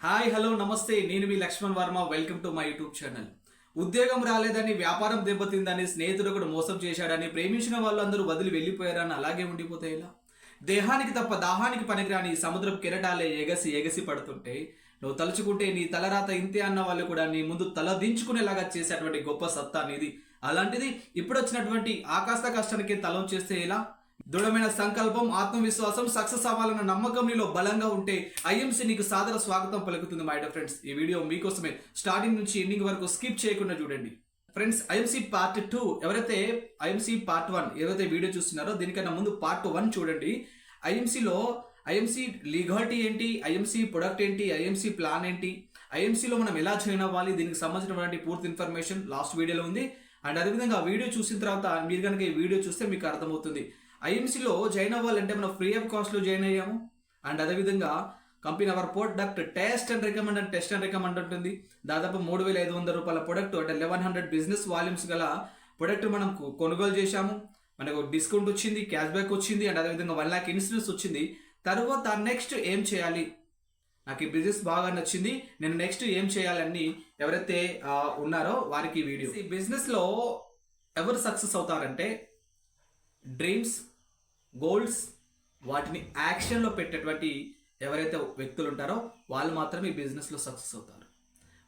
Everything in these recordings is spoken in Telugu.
హాయ్ హలో నమస్తే. నేను మీ Lakshman Varma. Welcome to my YouTube channel. ఉద్యోగం రాలేదని వ్యాపారం దెబ్బతిందని స్నేహితుడు కూడా మోసం చేశాడని ప్రేమించిన వాళ్ళందరూ వదిలి వెళ్ళిపోయారని అలాగే ఉండిపోతే ఇలా. దేహానికి తప్ప దాహానికి పనికిరాని సముద్రపు కెరటాలే ఎగసి ఎగసి పడుతుంటే నువ్వు తలుచుకుంటే నీ తలరాత ఇంతే అన్న వాళ్ళు కూడా నీ ముందు తల దించుకునేలాగా చేసేటువంటి గొప్ప సత్తా అనేది అలాంటిది ఇప్పుడు వచ్చినటువంటి ఆకాశ కష్టానికి తలం చేస్తే ఎలా? దృఢమైన సంకల్పం ఆత్మవిశ్వాసం సక్సెస్ అవ్వాలన్న నమ్మకం నీలో బలంగా ఉంటే ఐఎంసీ నీకు సాదర స్వాగతం పలుకుతుంది మై డియర్ ఫ్రెండ్స్ ఈ వీడియో మీకోసమే. స్టార్టింగ్ నుంచి ఎండింగ్ వరకు స్కిప్ చేయకుండా చూడండి. ఫ్రెండ్స్ ఐఎంసీ పార్ట్ టూ ఎవరైతే ఐఎంసీ పార్ట్ వన్ ఏదైతే వీడియో చూస్తున్నారో దీనికన్నా ముందు పార్ట్ వన్ చూడండి. ఐఎంసీలో ఐఎంసీ లీగాలిటీ ఏంటి? ఐఎంసీ ప్రొడక్ట్ ఏంటి? ఐఎంసీ ప్లాన్ ఏంటి? ఐఎంసీలో మనం ఎలా జాయిన్ అవ్వాలి? దీనికి సంబంధించినటువంటి పూర్తి ఇన్ఫర్మేషన్ లాస్ట్ వీడియోలో ఉంది. అండ్ అదేవిధంగా ఆ వీడియో చూసిన తర్వాత మీరు కనుక ఈ వీడియో చూస్తే మీకు అర్థమవుతుంది. ఐఎంసీలో జాయిన్ అవ్వాలంటే మనం ఫ్రీ ఆఫ్ కాస్ట్లో జాయిన్ అయ్యాము. అండ్ అదేవిధంగా company our product test and recommend and test and recommend ఉంటుంది. దాదాపు మూడు వేల ఐదు వందల రూపాయల ప్రొడక్ట్ అంటే లెవెన్ హండ్రెడ్ బిజినెస్ వాల్యూమ్స్ గల ప్రొడక్ట్ మనం కొనుగోలు చేశాము. మనకు డిస్కౌంట్ వచ్చింది క్యాష్ బ్యాక్ వచ్చింది అండ్ అదేవిధంగా వన్ ల్యాక్ ఇన్సూరెన్స్ వచ్చింది. తర్వాత నెక్స్ట్ ఏం చేయాలి? నాకు ఈ బిజినెస్ బాగా నచ్చింది. నేను నెక్స్ట్ ఏం చేయాలని ఎవరైతే ఉన్నారో వారికి వీడియో ఈ బిజినెస్లో ఎవరు సక్సెస్ అవుతారంటే డ్రీమ్స్ గోల్స్ వాటిని యాక్షన్లో పెట్టేటువంటి ఎవరైతే వ్యక్తులు ఉంటారో వాళ్ళు మాత్రమే ఈ బిజినెస్లో సక్సెస్ అవుతారు.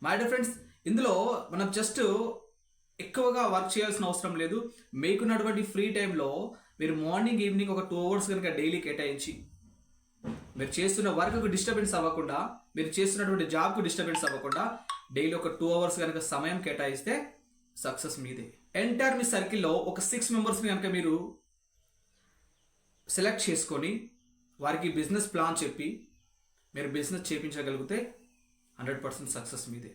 మై డియర్ ఫ్రెండ్స్ ఇందులో మనం జస్ట్ ఎక్కువగా వర్క్ చేయాల్సిన అవసరం లేదు. మీకున్నటువంటి ఫ్రీ టైంలో మీరు మార్నింగ్ ఈవినింగ్ ఒక టూ అవర్స్ కనుక డైలీ కేటాయించి మీరు చేస్తున్న వర్క్కు డిస్టర్బెన్స్ అవ్వకుండా మీరు చేస్తున్నటువంటి జాబ్కు డిస్టర్బెన్స్ అవ్వకుండా డైలీ ఒక టూ అవర్స్ కనుక సమయం కేటాయిస్తే సక్సెస్ మీదే. ఎంటైర్ మీ సర్కిల్లో ఒక సిక్స్ మెంబర్స్ని కనుక మీరు సెలెక్ట్ చేసుకొని వారికి బిజినెస్ ప్లాన్ చెప్పి మీరు బిజినెస్ చేయించగలిగితే హండ్రెడ్ పర్సెంట్ సక్సెస్ మీదే.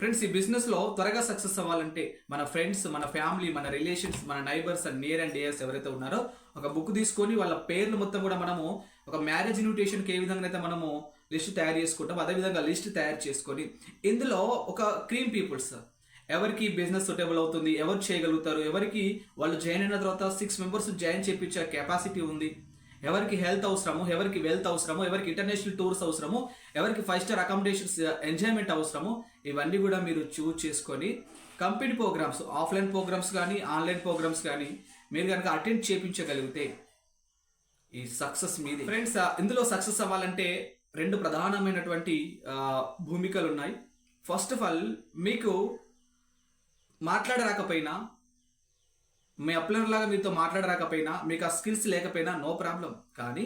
ఫ్రెండ్స్ ఈ బిజినెస్లో త్వరగా సక్సెస్ అవ్వాలంటే మన ఫ్రెండ్స్ మన ఫ్యామిలీ మన రిలేషన్స్ మన neighbours and near and dears ఎవరైతే ఉన్నారో ఒక బుక్ తీసుకొని వాళ్ళ పేర్లు మొత్తం కూడా మనము ఒక మ్యారేజ్ ఇన్విటేషన్కి ఏ విధంగా అయితే మనము లిస్ట్ తయారు చేసుకుంటాం అదేవిధంగా లిస్ట్ తయారు చేసుకొని ఇందులో ఒక క్రీమ్ పీపుల్స్ ఎవరికి బిజినెస్ సూటబుల్ అవుతుంది ఎవరు చేయగలుగుతారు ఎవరికి వాళ్ళు జాయిన్ అయిన తర్వాత సిక్స్ మెంబర్స్ జాయిన్ చేయించే కెపాసిటీ ఉంది. ఎవరికి హెల్త్ అవసరము ఎవరికి వెల్త్ అవసరము ఎవరికి ఇంటర్నేషనల్ టూర్స్ అవసరము ఎవరికి ఫైవ్ స్టార్ అకామిడేషన్స్ ఎంజాయ్మెంట్ అవసరము ఇవన్నీ కూడా మీరు చూజ్ చేసుకొని కంపెనీ ప్రోగ్రామ్స్ ఆఫ్లైన్ ప్రోగ్రామ్స్ కానీ ఆన్లైన్ ప్రోగ్రామ్స్ కానీ మీరు కనుక అటెండ్ చేయించగలిగితే ఈ సక్సెస్ మీది. ఫ్రెండ్స్ ఇందులో సక్సెస్ అవ్వాలంటే రెండు ప్రధానమైనటువంటి uh, భూమికలు ఉన్నాయి. ఫస్ట్ ఆఫ్ ఆల్ మీకు మాట్లాడరాకపోయినా మీ అప్లైనర్ లాగా మీతో మాట్లాడరాకపోయినా మీకు ఆ స్కిల్స్ లేకపోయినా నో ప్రాబ్లం. కానీ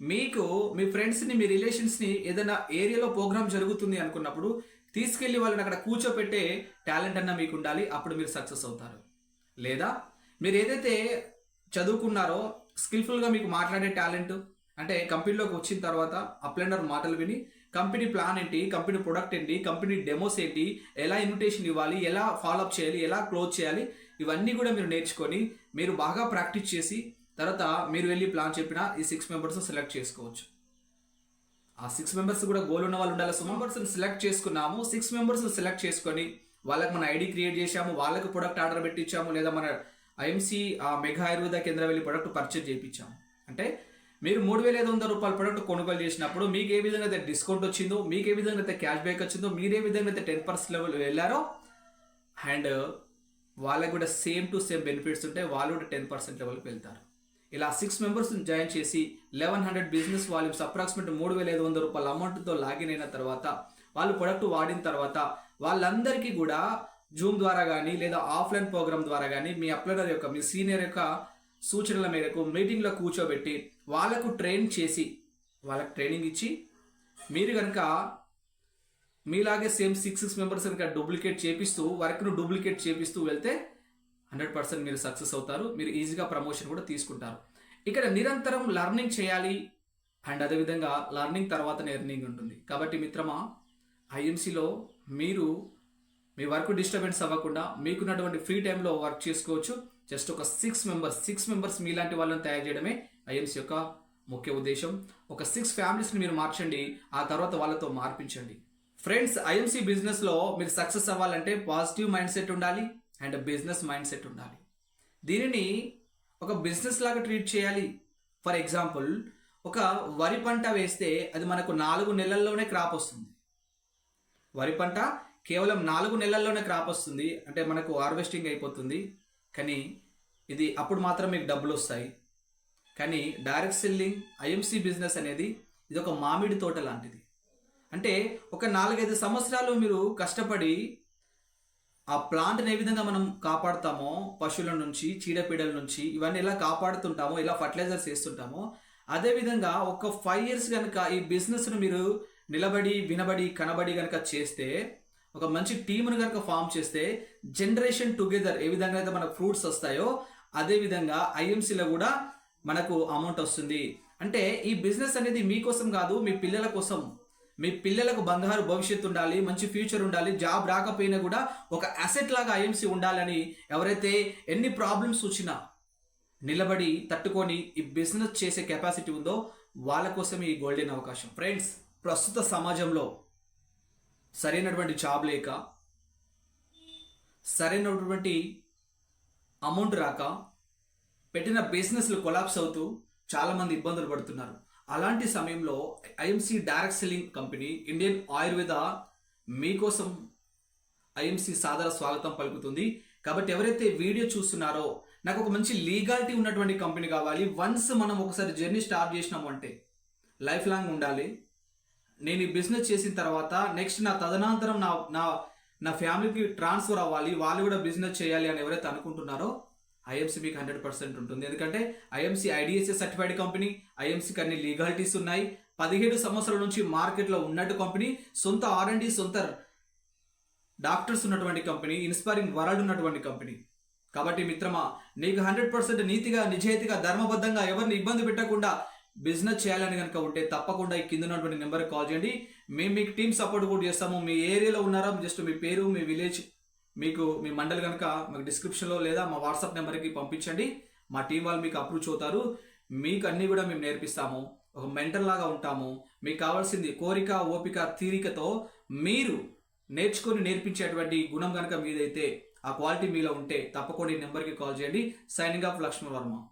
మీకు మీ ఫ్రెండ్స్ని మీ రిలేషన్స్ని ఏదైనా ఏరియాలో ప్రోగ్రామ్ జరుగుతుంది అనుకున్నప్పుడు తీసుకెళ్ళి వాళ్ళని అక్కడ కూర్చోపెట్టే టాలెంట్ అన్న మీకు ఉండాలి. అప్పుడు మీరు సక్సెస్ అవుతారు. లేదా మీరు ఏదైతే చదువుకున్నారో స్కిల్ఫుల్గా మీకు మాట్లాడే టాలెంట్ అంటే కంపెనీలోకి వచ్చిన తర్వాత అప్లైనర్ మాటలు విని కంపెనీ ప్లాన్ ఏంటి? కంపెనీ ప్రొడక్ట్ ఏంటి? కంపెనీ డెమోస్ ఏంటి? ఎలా ఇన్విటేషన్ ఇవ్వాలి? ఎలా ఫాలోఅప్ చేయాలి? ఎలా క్లోజ్ చేయాలి? ఇవన్నీ కూడా మీరు నేర్చుకొని మీరు బాగా ప్రాక్టీస్ చేసి తర్వాత మీరు వెళ్ళి ప్లాన్ చెప్పిన ఈ సిక్స్ మెంబర్స్ సెలెక్ట్ చేసుకోవచ్చు. ఆ సిక్స్ మెంబర్స్ కూడా గోల్ ఉన్న వాళ్ళు ఉండాలి. సో మెంబర్స్ సెలెక్ట్ చేసుకున్నాము. సిక్స్ మెంబర్స్ సెలెక్ట్ చేసుకొని వాళ్ళకి మన ఐడి క్రియేట్ చేశాము. వాళ్ళకి ప్రొడక్ట్ ఆర్డర్ పెట్టించాము. లేదా మన ఐఎంసీ మెగా ఆయుర్వేద కేంద్రం వెళ్ళి ప్రొడక్ట్ పర్చేజ్ చేయించాము. అంటే మీరు మూడు వేల ఐదు వందల రూపాయల ప్రొడక్ట్ కొనుగోలు చేసినప్పుడు మీకు ఏ విధంగా అయితే డిస్కౌంట్ వచ్చిందో మీకు ఏ విధంగా అయితే క్యాష్ బ్యాక్ వచ్చిందో మీరు ఏ విధంగా అయితే టెన్ పర్సెంట్ లెవెల్ వెళ్ళారో అండ్ వాళ్ళకి కూడా సేమ్ టు సేమ్ బెనిఫిట్స్ ఉంటాయి వాళ్ళు కూడా టెన్ పర్సెంట్ లెవెల్కి వెళ్తారు. ఇలా సిక్స్ మెంబర్స్ని జాయిన్ చేసి eleven hundred business volumes approximate మూడు వేల ఐదు వందల రూపాయల అమౌంట్తో లాగిన్ అయిన తర్వాత వాళ్ళు ప్రొడక్ట్ వాడిన తర్వాత వాళ్ళందరికీ కూడా జూమ్ ద్వారా కానీ లేదా ఆఫ్లైన్ ప్రోగ్రామ్ ద్వారా కానీ మీ అప్లైనర్ యొక్క మీ సీనియర్ యొక్క సూచనల మేరకు మీటింగ్లో కూర్చోబెట్టి వాళ్ళకు ట్రైన్ చేసి వాళ్ళకి ట్రైనింగ్ ఇచ్చి మీరు కనుక మీలాగే సేమ్ సిక్స్ సిక్స్ మెంబర్స్ కనుక డూప్లికేట్ చేపిస్తూ వర్క్ను డూప్లికేట్ చేపిస్తూ వెళ్తే హండ్రెడ్ పర్సెంట్ మీరు సక్సెస్ అవుతారు మీరు ఈజీగా ప్రమోషన్ కూడా తీసుకుంటారు. ఇక్కడ నిరంతరం లర్నింగ్ చేయాలి అండ్ అదేవిధంగా లర్నింగ్ తర్వాత ఎర్నింగ్ ఉంటుంది. కాబట్టి మిత్రమా ఐఎంసీలో మీరు మీ వర్క్ డిస్టర్బెన్స్ అవ్వకుండా మీకున్నటువంటి ఫ్రీ టైంలో వర్క్ చేసుకోవచ్చు. జస్ట్ ఒక సిక్స్ మెంబర్స్ సిక్స్ మెంబర్స్ మీలాంటి వాళ్ళని తయారు చేయడమే ఐఎమ్స్ యొక్క ముఖ్య ఉద్దేశం. ఒక సిక్స్ ఫ్యామిలీస్ని మీరు మార్చండి ఆ తర్వాత వాళ్ళతో మార్పించండి. ఫ్రెండ్స్ ఐఎంసీ బిజినెస్లో మీరు సక్సెస్ అవ్వాలంటే పాజిటివ్ మైండ్ సెట్ ఉండాలి అండ్ బిజినెస్ మైండ్ సెట్ ఉండాలి. దీనిని ఒక బిజినెస్ లాగా ట్రీట్ చేయాలి. ఫర్ ఎగ్జాంపుల్ ఒక వరి పంట వేస్తే అది మనకు నాలుగు నెలల్లోనే క్రాప్ వస్తుంది. వరి పంట కేవలం నాలుగు నెలల్లోనే క్రాప్ వస్తుంది. అంటే మనకు హార్వెస్టింగ్ అయిపోతుంది. కానీ ఇది అప్పుడు మాత్రం మీకు డబ్బులు వస్తాయి. కానీ డైరెక్ట్ సెల్లింగ్ ఐఎంసీ బిజినెస్ అనేది ఇది ఒక మామిడి తోట లాంటిది. అంటే ఒక నాలుగైదు సంవత్సరాలు మీరు కష్టపడి ఆ ప్లాంట్ని ఏ విధంగా మనం కాపాడుతామో పశువుల నుంచి చీడపీడల నుంచి ఇవన్నీ ఎలా కాపాడుతుంటామో ఇలా ఫర్టిలైజర్స్ వేస్తుంటామో అదేవిధంగా ఒక ఫైవ్ ఇయర్స్ కనుక ఈ బిజినెస్ను మీరు నిలబడి వినబడి కనబడి కనుక చేస్తే ఒక మంచి టీమును కనుక ఫామ్ చేస్తే జనరేషన్ టుగెదర్ ఏ విధంగా అయితే మనకు ఫ్రూట్స్ వస్తాయో అదే విధంగా ఐఎంసీలో కూడా మనకు అమౌంట్ వస్తుంది. అంటే ఈ బిజినెస్ అనేది మీకోసం కాదు మీ పిల్లల కోసం. మీ పిల్లలకు బంగారు భవిష్యత్తు ఉండాలి మంచి ఫ్యూచర్ ఉండాలి జాబ్ రాకపోయినా కూడా ఒక అసెట్ లాగా ఐఎంసీ ఉండాలని ఎవరైతే ఎన్ని ప్రాబ్లమ్స్ వచ్చినా నిలబడి తట్టుకొని ఈ బిజినెస్ చేసే కెపాసిటీ ఉందో వాళ్ళ కోసం ఈ గోల్డెన్ అవకాశం. ఫ్రెండ్స్ ప్రస్తుత సమాజంలో సరైనటువంటి జాబ్ లేక సరైనటువంటి అమౌంట్ రాక పెట్టిన బిజినెస్లు కొలాప్స్ అవుతూ చాలామంది ఇబ్బందులు పడుతున్నారు. అలాంటి సమయంలో IMC direct selling company Indian Ayurveda మీకోసం ఐఎంసీ సాదర స్వాగతం పలుకుతుంది. కాబట్టి ఎవరైతే వీడియో చూస్తున్నారో నాకు ఒక మంచి లీగాలిటీ ఉన్నటువంటి కంపెనీ కావాలి. వన్స్ మనం ఒకసారి జర్నీ స్టార్ట్ చేసినాము అంటే లైఫ్ లాంగ్ ఉండాలి. నేను ఈ బిజినెస్ చేసిన తర్వాత నెక్స్ట్ నా తదనంతరం నా నా నా ఫ్యామిలీకి ట్రాన్స్ఫర్ అవ్వాలి వాళ్ళు కూడా బిజినెస్ చేయాలి అని ఎవరైతే అనుకుంటున్నారో ఐఎంసీ మీకు హండ్రెడ్ పర్సెంట్ ఉంటుంది. ఎందుకంటే ఐఎంసీ ఐడిఎస్ఏ సర్టిఫైడ్ కంపెనీ ఐఎంసీకి అన్ని లీగాలిటీస్ ఉన్నాయి. పదిహేడు సంవత్సరాల నుంచి మార్కెట్లో ఉన్నట్టు కంపెనీ సొంత ఆర్ అండ్ సొంత డాక్టర్స్ ఉన్నటువంటి కంపెనీ ఇన్స్పైరింగ్ వరల్డ్ ఉన్నటువంటి కంపెనీ కాబట్టి మిత్రమా నీకు హండ్రెడ్ పర్సెంట్ నీతిగా నిజాయితీగా ధర్మబద్ధంగా ఎవరిని ఇబ్బంది పెట్టకుండా బిజినెస్ చేయాలని కనుక ఉంటే తప్పకుండా ఈ కింద ఉన్నటువంటి నెంబర్కి కాల్ చేయండి. మేము మీకు టీమ్ సపోర్ట్ కూడా చేస్తాము. మీ ఏరియాలో ఉన్నారా? జస్ట్ మీ పేరు మీ విలేజ్ మీకు మీ మండలి కనుక మాకు డిస్క్రిప్షన్లో లేదా మా వాట్సాప్ నెంబర్కి పంపించండి. మా టీం వాళ్ళు మీకు అప్రూవ్ అవుతారు మీకు అన్నీ కూడా మేము నేర్పిస్తాము. ఒక మెంటర్ లాగా ఉంటాము. మీకు కావాల్సింది కోరిక ఓపిక తీరికతో మీరు నేర్చుకొని నేర్పించేటువంటి గుణం కనుక మీదైతే ఆ క్వాలిటీ మీలో ఉంటే తప్పకుండా ఈ నెంబర్కి కాల్ చేయండి. Signing off Laxman Varma